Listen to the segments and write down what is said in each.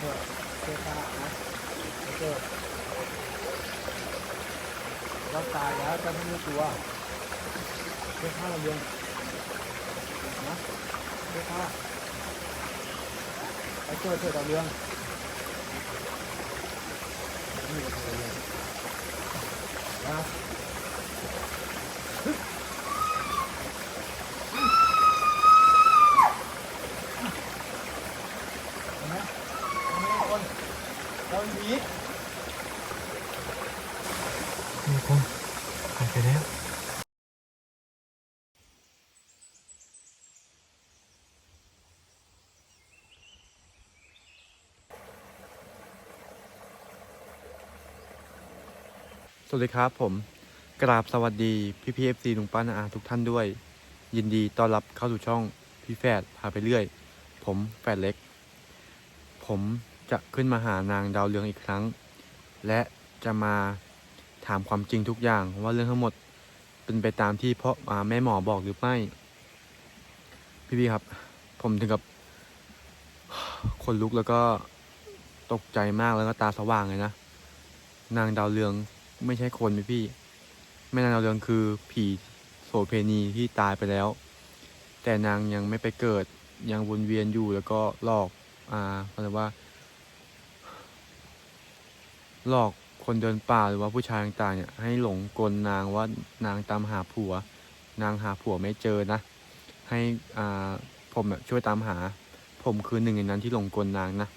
เถอะเชื่อข้านะไปเกิดเราตายแล้วจะไม่รู้ตัวเชื่อข้าเราเรียนนะเชื่อข้าไปเจอเถอะเราเรียนนี่ก็เราเรียนนะเห็นไหมเห็นไหมคนเราหนี มีคนหาย ไปแล้วสวัสดีครับผมกราบสวัสดีพี่พีเอฟซีลุงป้านาอาทุกท่านด้วย ยินดีต้อนรับเข้าสู่ช่องพี่แฝดพาไปเรื่อย ผมแฝดเล็ก ผมจะขึ้นมาหานางดาวเรืองอีกครั้ง และจะมา ถามความจริงทุกอย่างว่าเรื่องทั้งหมดเป็นไปตามที่พ่อแม่หมอบอกหรือไม่ พี่พี่ครับ ผมถึงกับคนลุกแล้วก็ตกใจมากแล้วก็ตาสว่างเลยนะ นางดาวเรืองไม่ใช่คนพี่พี่ แม่นางดาวเรืองคือผีโสเพณีที่ตายไปแล้ว แต่นางยังไม่ไปเกิดยังวนเวียนอยู่แล้วก็หลอก อ่าเขาเรียกว่า หลอก คนเดินป่าหรือว่าผู้ชายต่างๆเนี่ยให้หลงกลนางว่านางตามหาผัว นางหาผัวไม่เจอนะ ให้อ่าผมอะช่วยตามหา ผมคือหนึ่งในนั้นที่หลงกลนางนะ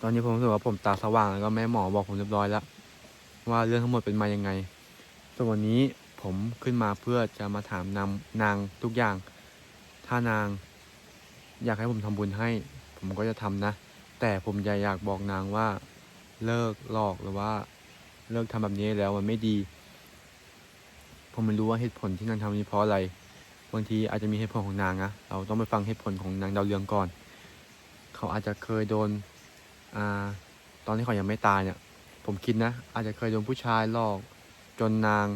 ตอนนี้ผมรู้สึกว่าผมตาสว่างแล้วก็แม่หมอบอกผมเรียบร้อยแล้ว ว่าเรื่องทั้งหมดเป็นมายังไงส่วนวันนี้ผมขึ้นมาเพื่อจะมาถามนำนางทุกอย่าง ถ้านาง อยากให้ผมทำบุญให้ ผมก็จะทำนะ แต่ผมอยากบอกนางว่า เลิกหลอกหรือว่า เลิกทำแบบนี้แล้วมันไม่ดีผมไม่รู้ว่าเหตุผลที่นางทำนี้เพราะอะไร บางทีอาจจะมีเหตุผลของนางนะเราต้องไปฟังเหตุผลของนางดาวเรืองก่อน เขาอาจจะเคยโดนอ่าตอนที่เขายังไม่ตายเนี่ย ผมคิดนะ อาจจะเคยโดนผู้ชายหลอก จนนาง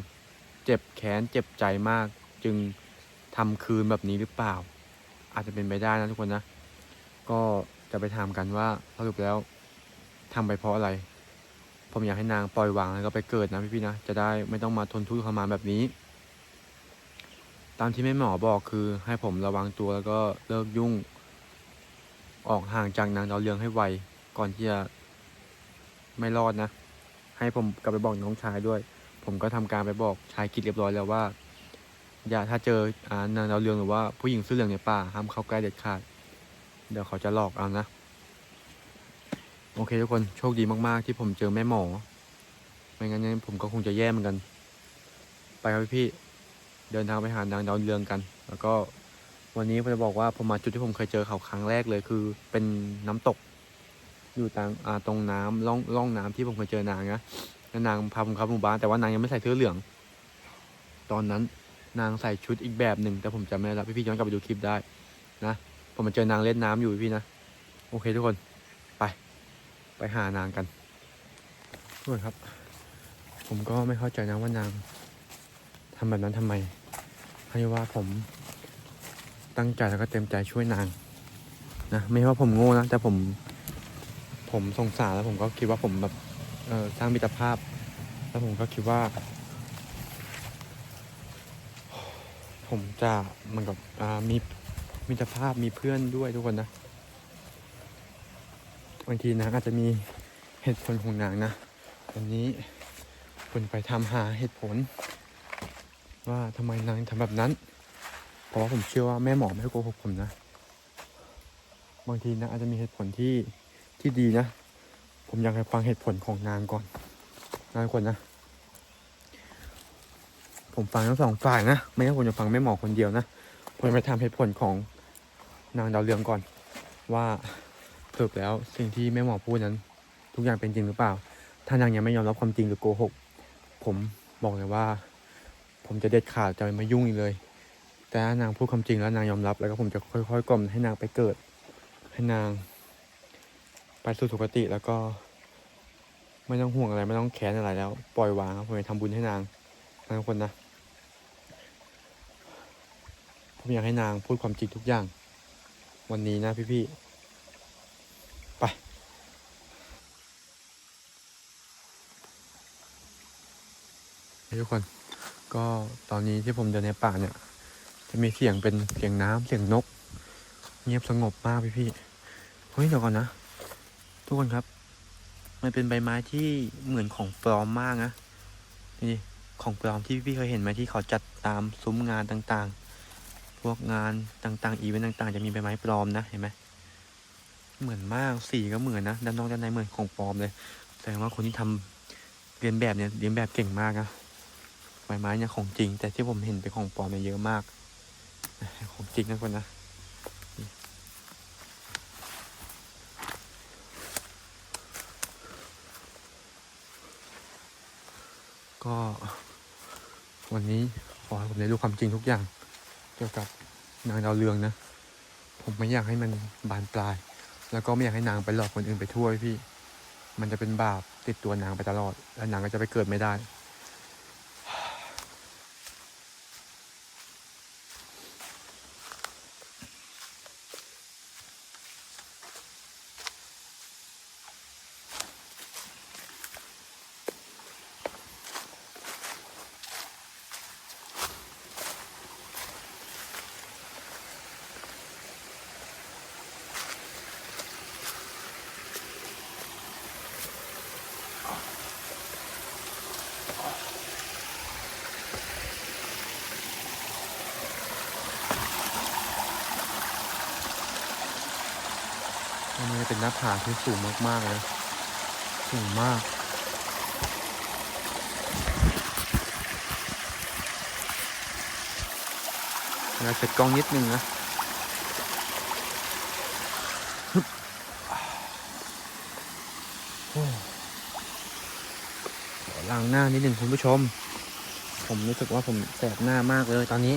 เจ็บแค้นเจ็บใจมาก จึงทำคืนแบบนี้หรือเปล่า อาจจะเป็นไปได้นะทุกคนนะ ก็จะไปถามกันว่าสรุปแล้ว ทำไปเพราะอะไร ผมอยากให้นางปล่อยวางแล้วก็ไปเกิดนะพี่ๆนะ จะได้ไม่ต้องมาทนทุกข์ทรมานแบบนี้ ตามที่แม่หมอบอกคือให้ผมระวังตัวแล้วก็เลิกยุ่ง ออกห่างจากนางดาวเรืองให้ไว ก่อนที่จะไม่รอดนะ ให้ผมกลับไปบอกน้องชายด้วย ผมก็ทำการไปบอกชายกิจเรียบร้อยแล้วว่า อย่าถ้าเจออ่านางดาวเรืองหรือว่าผู้หญิงเสื้อเหลืองในป่าห้ามเข้าใกล้เด็ดขาด เดี๋ยวเขาจะหลอกเอานะ โอเคทุกคนโชคดีมากๆ ที่ผมเจอแม่หมอ ไม่งั้นเนี่ยผมก็คงจะแย่เหมือนกัน ไปครับพี่เดินทางไปหานางดาวเรืองกัน แล้วก็วันนี้ผมจะบอกว่าผมมาจุดที่ผมเคยเจอเขาครั้งแรกเลยคือ เป็นน้ำตก อยู่ตางอ่าตรงน้ำร่องร่องน้ำที่ผมเคยเจอนางนะแล้วนางพาผมเข้าหมู่บ้านแต่ว่านางยังไม่ใส่เสื้อเหลือง ตอนนั้นนางใส่ชุดอีกแบบหนึ่งแต่ผมจำไม่ได้แล้วพี่ๆย้อนกลับไปดูคลิปได้นะผมมาเจอนางเล่นน้ำอยู่พี่นะ โอเคทุกคน ไปหานางกันทุกคนครับ ผมก็ไม่เข้าใจนะว่านางทำแบบนั้นทำไมให้ว่าผมตั้งใจแล้วก็เต็มใจช่วยนางนะไม่ว่าผมโง่นะแต่ผมผมสงสารแล้วผมก็คิดว่าผมแบบเออสร้างมิตรภาพ แล้วผมก็คิดว่า ผมจะมันกับมีมิตรภาพมีเพื่อนด้วยทุกคนนะางทีนางอาจจะมีเหตุผลของนางนะวันนี้คุณไปทำหาเหตุผล ว่าทำไมนางทำแบบนั้น เพราะว่าผมเชื่อว่าแม่หมอไม่โกหกผมนะ บางทีนะอาจจะมีเหตุผลที่ที่ดีนะ ผมอยากให้ฟังเหตุผลของนางก่อนนะทุกคนนะ ผมฟังทั้งสองฝ่ายนะ ไม่ใช่ผมจะฟังแม่หมอคนเดียวนะผมจะไปทำเหตุผลของนางดาวเรืองก่อนว่า รุปแล้วสิ่งที่แม่หมอพูดนั้น ทุกอย่างเป็นจริงหรือเปล่า ถ้านางยังไม่ยอมรับความจริงหรือโกหก ผมบอกเลยว่า ผมจะเด็ดขาดจะไม่ยุ่งอีกเลย แต่ถ้านางพูดความจริงแล้วนางยอมรับ แล้วก็ผมจะค่อยๆกล่อมให้นางไปเกิด ให้นาง ไปสู่สุคติแล้วก็ ไม่ต้องห่วงอะไรไม่ต้องแค้นอะไรแล้ว ปล่อยวางครับผมจะทำบุญให้นางทุกคนนะผมอยากให้นางพูดความจริงทุกอย่าง วันนี้นะพี่ๆไป ฮ้ย ทุกคน ก็ตอนนี้ที่ผมเดินในป่าเนี่ย จะมีเสียงเป็นเสียงน้ำเสียงนก เงียบสงบมากพี่พี่เฮ้ยเดี๋ยวก่อนนะ ทุกคนครับ มันเป็นใบไม้ที่เหมือนของปลอมมากนะนี่ของปลอมที่พี่ๆเคยเห็นไหมที่เขาจัดตามซุ้มงานต่างๆ พวกงานต่างๆ อีเวนต์ต่างๆ จะมีใบไม้ปลอมนะเห็นไหมเหมือนมากสีก็เหมือนนะด้านนอกด้านในเหมือนของปลอมเลยแสดงว่าคนที่ทำเรียนแบบเนี่ยเรียนแบบเก่งมากนะ ใบไม้เนี่ยของจริง แต่ที่ผมเห็นเป็นของปลอมเนี่ยเยอะมาก ของจริงนะคนนะก็ วันนี้ขอให้ผมได้รู้ความจริงทุกอย่าง เกี่ยวกับนางดาวเรืองนะ ผมไม่อยากให้มันบานปลาย แล้วก็ไม่อยากให้นางไปหลอกคนอื่นไปทั่วพี่ มันจะเป็นบาปติดตัวนางไปตลอด แล้วนางก็จะไปเกิดไม่ได้ เป็นหน้าผาที่สูงมากๆเลยสูงมากเราเสร็จกล้องนิดนึงนะขอล้างหน้านิดหนึ่งคุณผู้ชม ผมรู้สึกว่าผมแสบหน้ามากเลยตอนนี้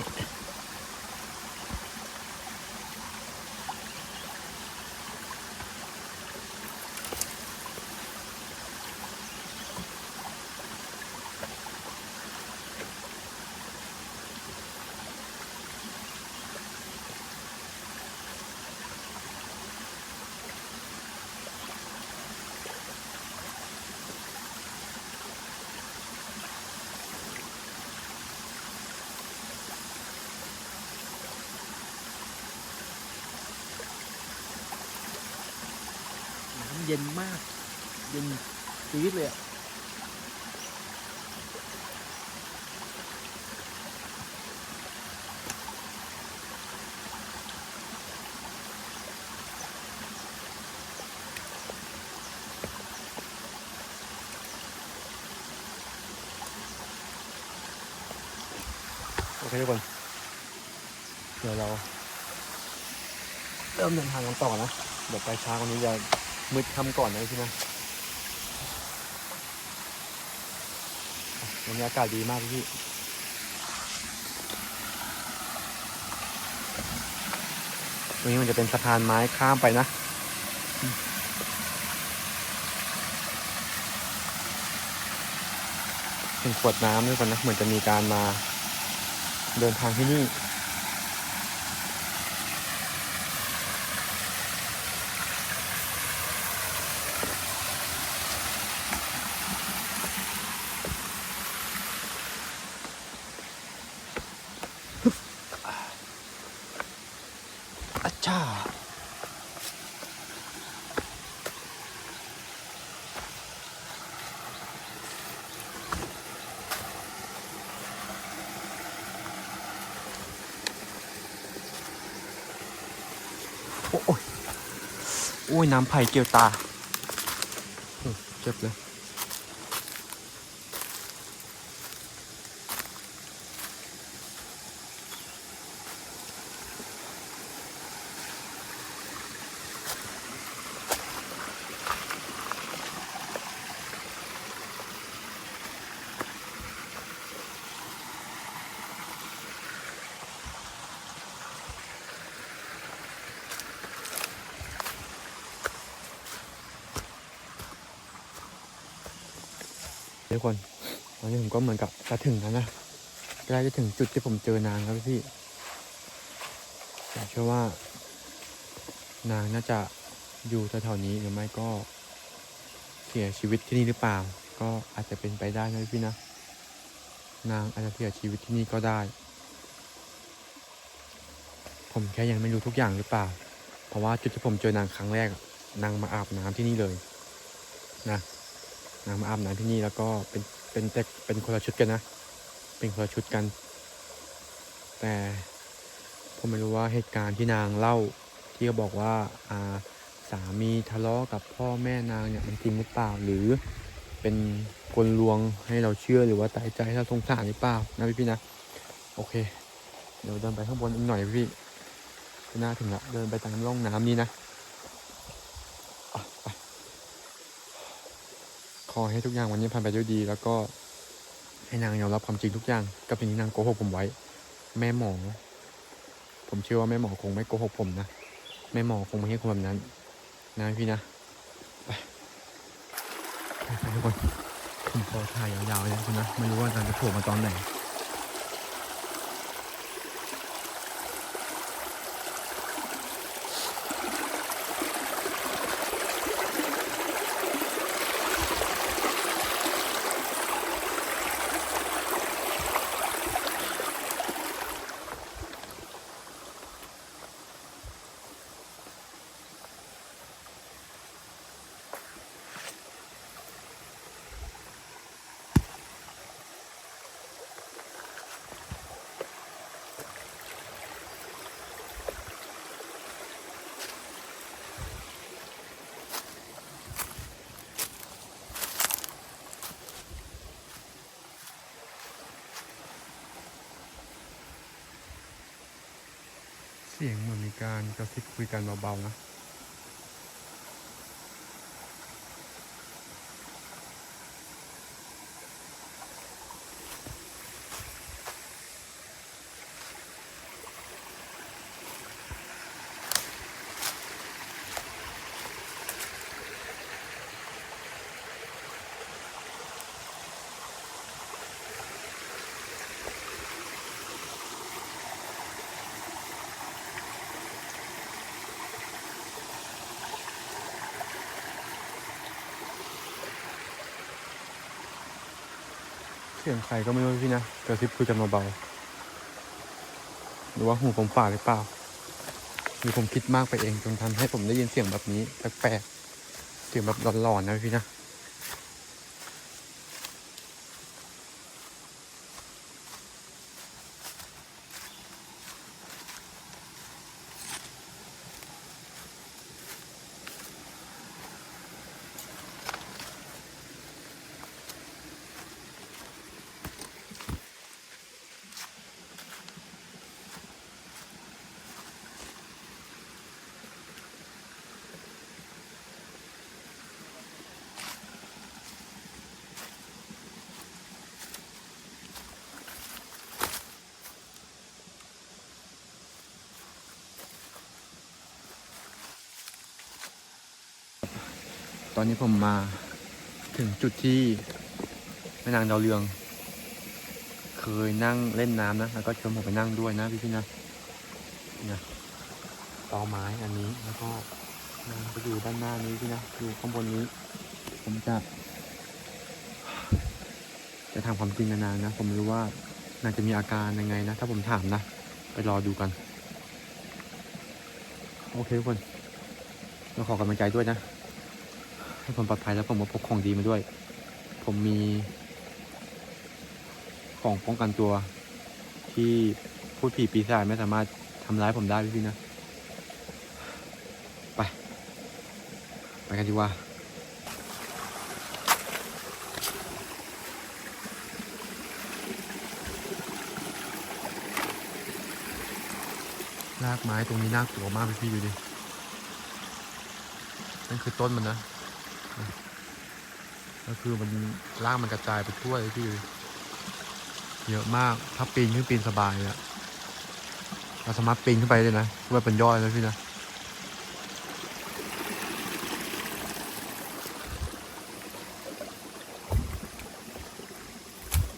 ย็นมาก เย็นชีวิตเลยอะโอเคทุกคน เดี๋ยวเรา เริ่มเดินทางกันต่อนะ เดี๋ยวไปช้ากว่านี้จะ มืดคำก่อนนะพี่นะวันนี้อากาศดีมากพี่ตรงนี้มันจะเป็นสะพานไม้ข้ามไปนะ เป็นขวดน้ำด้วยกันนะ เหมือนจะมีการมาเดินทางที่นี่ จาโอ้ย โอ้ย น้ำไผ่เกี่ยวตาเจ็บเลย ทุกคนตอนนี้ผมก็เหมือนกับจะถึงแล้วนะใกล้จะถึงจุดที่ผมเจอนางแล้วพี่ผมเชื่อว่า นางน่าจะอยู่แถวๆนี้หรือไม่ก็เสียชีวิตที่นี่หรือเปล่า ก็อาจจะเป็นไปได้นะพี่นะ นางอาจจะเสียชีวิตที่นี่ก็ได้ ผมแค่ยังไม่รู้ทุกอย่างหรือเปล่า เพราะว่าจุดที่ผมเจอนางครั้งแรก นางมาอาบน้ำที่นี่เลย นะ นางมาอาบน้ำที่นี่แล้วก็เป็นเป็นแต่เป็นคนละชุดกันนะ เป็นคนละชุดกัน แต่ผมไม่รู้ว่าเหตุการณ์ที่นางเล่าที่เขาบอกว่าอ่าสามีทะเลาะกับพ่อแม่นางเนี่ยมันจริงหรือเปล่าหรือเป็นกลลวงให้เราเชื่อหรือว่าตายใจให้เราสงสารหรือเปล่านะพี่พี่ๆนะโอเค เดี๋ยวเดินไปข้างบนอีกหน่อยพี่น่าถึงละเดินไปตามร่องน้ำนี้นะไป ขอให้ทุกอย่างวันนี้ผ่านไปด้วยดี แล้วก็ให้นางยอมรับความจริงทุกอย่าง กับสิ่งที่นางโกหกผมไว้ แม่หมอ ผมเชื่อว่าแม่หมอคงไม่โกหกผมนะแม่หมอคงไม่ให้คนแบบนั้นนะพี่นะไปไปทุกคนผมขอถ่ายยาวๆเลยนะไม่รู้ว่านางจะโผล่มาตอนไหน สียงเหมือนมีการกระซิบคุยกันเบาๆนะ เสียงใครก็ไม่รู้พี่นะกระซิบคุยกันเบาๆหรือว่าหูผมฝาดหรือเปล่าหรือผมคิดมากไปเองจนทำให้ผมได้ยินเสียงแบบนี้แปลกๆเสียงแบบหลอนๆนะพี่นะ ตอนนี้ผมมาถึงจุดที่แม่นางดาวเรือง เคยนั่งเล่นน้ำนะ แล้วก็ชวนผมไปนั่งด้วยนะพี่พี่ๆนะเนี่ยตอไม้อันนี้แล้วก็นางก็อยู่ด้านหน้านี้พี่นะอยู่ข้างบนนี้ ผมจะ จะทำความจริงกับนางนะ ผมไม่รู้ว่านางจะมีอาการยังไงนะ ถ้าผมถามนะ ไปรอดูกัน โอเคทุกคนเราขอกำลังใจด้วยนะ ให้ผมปลอดภัยแล้วผมมาพกของดีมาด้วย ผมมี ของป้องกันตัว ที่พูดผีปีศาจไม่สามารถทำร้ายผมได้พี่นะ ไป ไปกันดีกว่ารากไม้ตรงนี้น่ากลัวมากพี่ๆดูดิ นั่นคือต้นมันนะ ก็คือมันร่ากมันกระจายไปทั่วเลยพี่เยอะมาก ถ้าปีนขึ้นปีนสบายเลยอะเราสามารถปีนขึ้นไปเลยนะว่าเป็นยอดเลยพี่นะ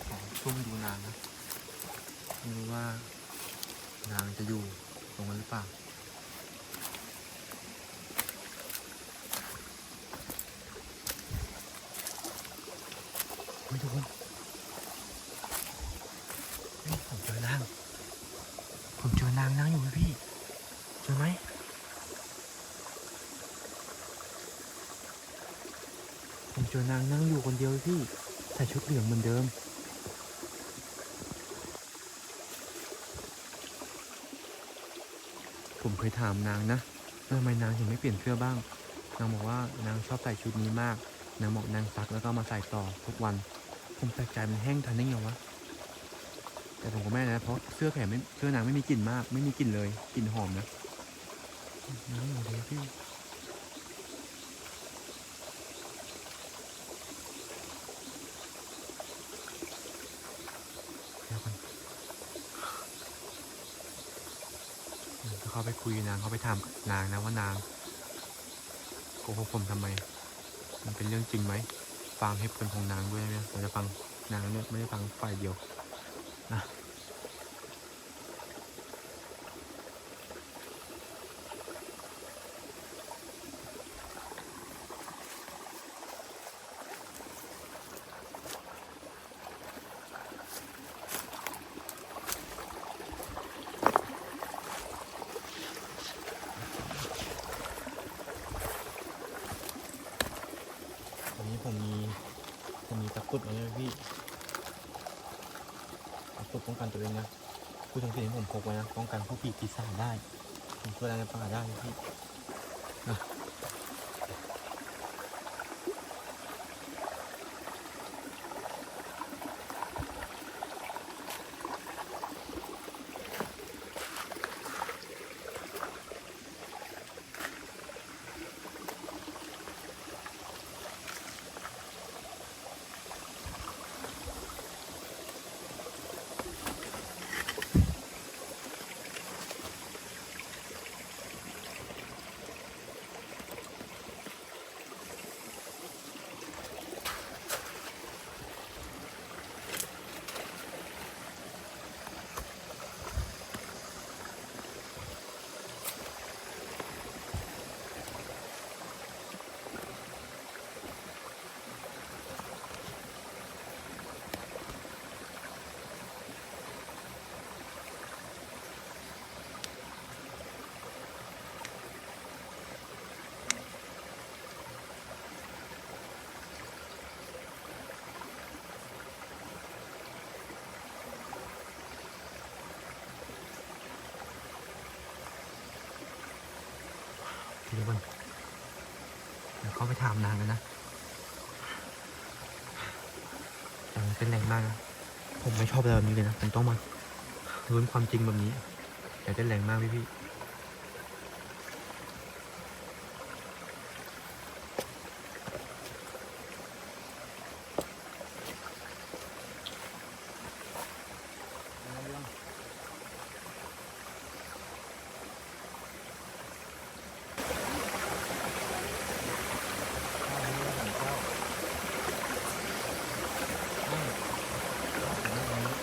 ขอซุ่มดูนางนะไม่รู้ว่านางจะอยู่ตรงนั้นหรือเปล่า เฮ้ยทุกคน นางนั่งอยู่พี่เจอไหมผมเจอนางนั่งอยู่คนเดียวพี่ใส่ชุดเหลืองเหมือนเดิม ผมเคยถามนางนะทำไมนางถึงไม่เปลี่ยนเสื้อบ้าง นางบอกว่านางชอบใส่ชุดนี้มาก นางบอกนางซักแล้วก็มาใส่ต่อทุกวัน ผมแปลกใจมันแห้งทันได้ไงวะ แต่ผมก็ไม่นะเพราะเสื้อแขนไม่เสื้อนางไม่มีกลิ่นมาก ไม่มีกลิ่นเลย กลิ่นหอมนะน้ำหมดเลยพี่ เดี๋ยวก่อนอืมจะเข้า ไปคุยนางเขาไปถามนางนะว่านางโกหกผมทำไม มันเป็นเรื่องจริงไหม ฟังให้ผลของนางด้วยนะผมจะฟังนางเนี่ยไม่ได้ฟังฝ่ายเดียวนะวันนี้ผมมีผมมีตะกรุดมาเลยพี่ตะ กันตัวเองนะผู้ทำผิดที่ผมพกไว้นะป้องกันผู้ปีกปีศาจได้ผมช่วยอะไรในป่าได้นะพี่นะ เดี๋ยวก่อนเดี๋ยวเขาไปถามนางแล้วนะแต่มันเป็นแรงมากนะผมไม่ชอบอะไรแบบนี้เลยนะผมต้องมาลุ้นความจริงแบบนี้แต่เป็นแรงมากพี่พี่ เอาเรื่องข้าวนี้เราสั่งข้าวนั่งนั่งตรงนี้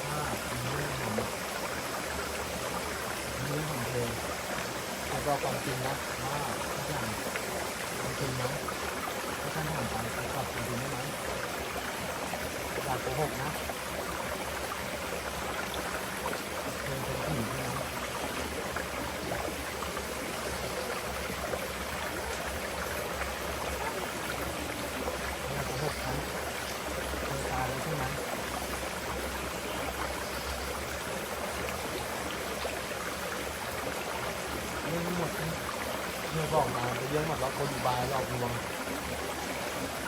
ถ้าเป็นเรื่องของเรื่องของเพลงแต่ก็ความจริงนะว่าทุกอย่างความจริงนะถ้าท่านถามไปจะตอบความจริงได้ไหมอย่าโกหกนะเพลงเป็นผีใช่ไหม อย่าโกหกฉันเธอตายแล้วใช่ไหม เรื่หมดที่เธอบอกมาเป็นเรื่องหมดแล้วคนอยู่บายหลอกลวง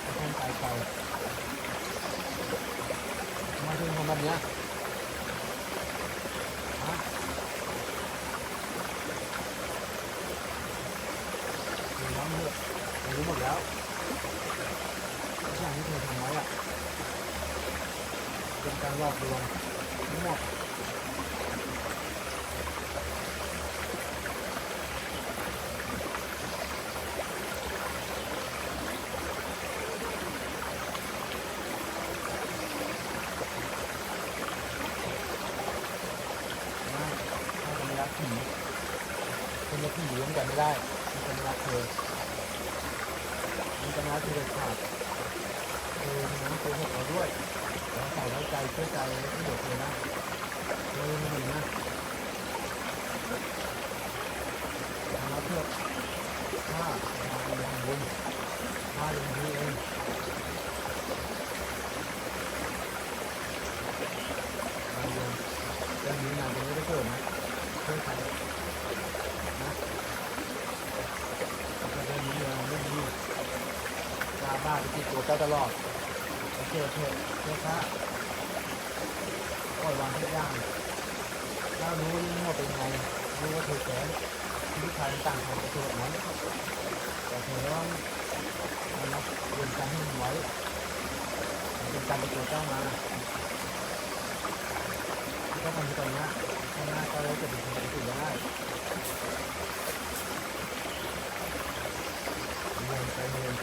ไม่ใช่ตายไปทำไมถึงทำแบบเนี้ยฮะรู้แล้วหมดรู้หมดแล้วอย่างที่เธอทำไว้อะเป็นการหลอกลวงหมดไม่ถ้า คนรักผีคนรักผีเลี้ยงกันไม่ได้มันจะรักเธอมันจะรักเธอขาดเออนะโกหกเราด้วยแล้วใส่ไว้ใจเชื่อใจไม่หยุดเลยนะเลยไม่ดีนะทำมาเพื่อข้ามาลงบุญข้าลงทีเองมาลงเรื่องนี้นานจะไม่ได้เกิดนะเพื่อใครนะแต่เรื่องนี้เราไม่ดี กล้าบ้าไปติดตัวเจ้าตลอด โอเคโอเคเจ้าค่ะปล่อยวางทุกอย่างถ้ารู้เรื่องว่าเป็นไง รู้ว่าเธอแค้นชีวิตชายต่างทำกับเธอแบบนั้นแต่เธอต้องมันรับเรียนการให้มันไว้เป็นการไปตัวเจ้ามาที่เขาทำตอนนี้ข้างหน้าก็เลยจะเป็นคนปกติได้เรียนไปเรียน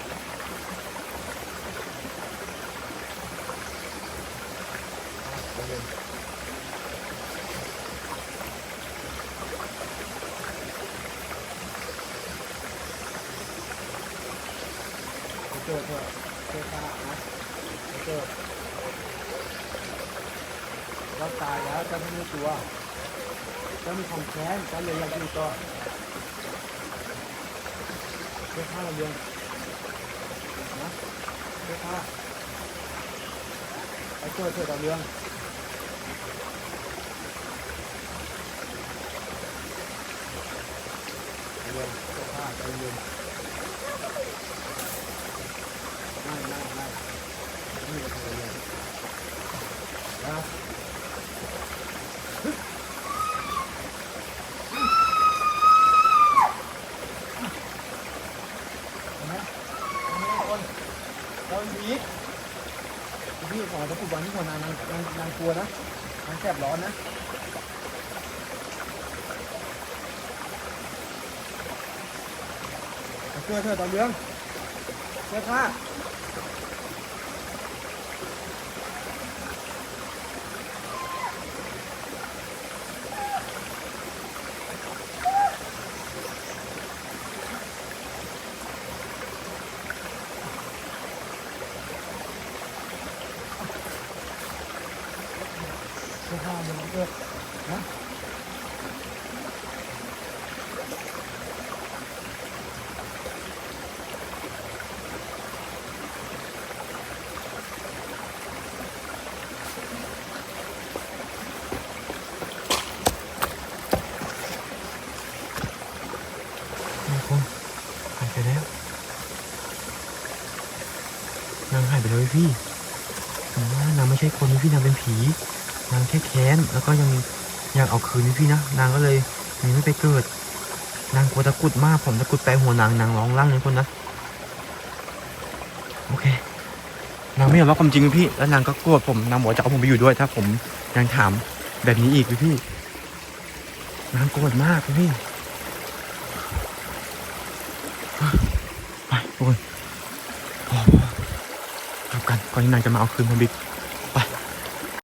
ไปเลยไปเจอเถอะเจอตานะไปเจอ เราตายแล้วจะไม่รู้ตัวจะมีความแค้นจะเลยอยากอยู่ต่อเจ้าข้าเราเรียนะเจ้าข้าไปเจอเถอะดาวเรืองเย็นเสื้อผ้าใจเย็นนั่งนั่งนั่งนี่ก็ใจเย็นนะเห็นไหมเห็นไหมคนคนผี พี่ขอจะพูดวันนี้คนนางนางนางนางกลัวนะนางแสบร้อนนะช่วยเธอตอนเรื่องเสื้อผ้าเสื้อผ้ามันเอื้อนะ นางคงหายไปแล้วนางหายไปเลย พี่นางไม่ใช่คนพี่นางเป็นผี นางแค่แค้น แล้วก็ยังอยากเอาคืนพี่นะ นางก็เลยหนีไม่ไปเกิด นางกลัวตะกุดมาก ผมตะกุดแปลหัวนางนางร้องลั่นเลยคนนะโอเคนางไม่ยอมรับความจริงพี่ แล้วนางก็โกรธผม นางบอกจะเอาผมไปอยู่ด้วย ถ้าผมยังถามแบบนี้อีกพี่ นางโกรธมากพี่ ไปทุ ก่อนที่นายจะมาเอาคืนผมอีก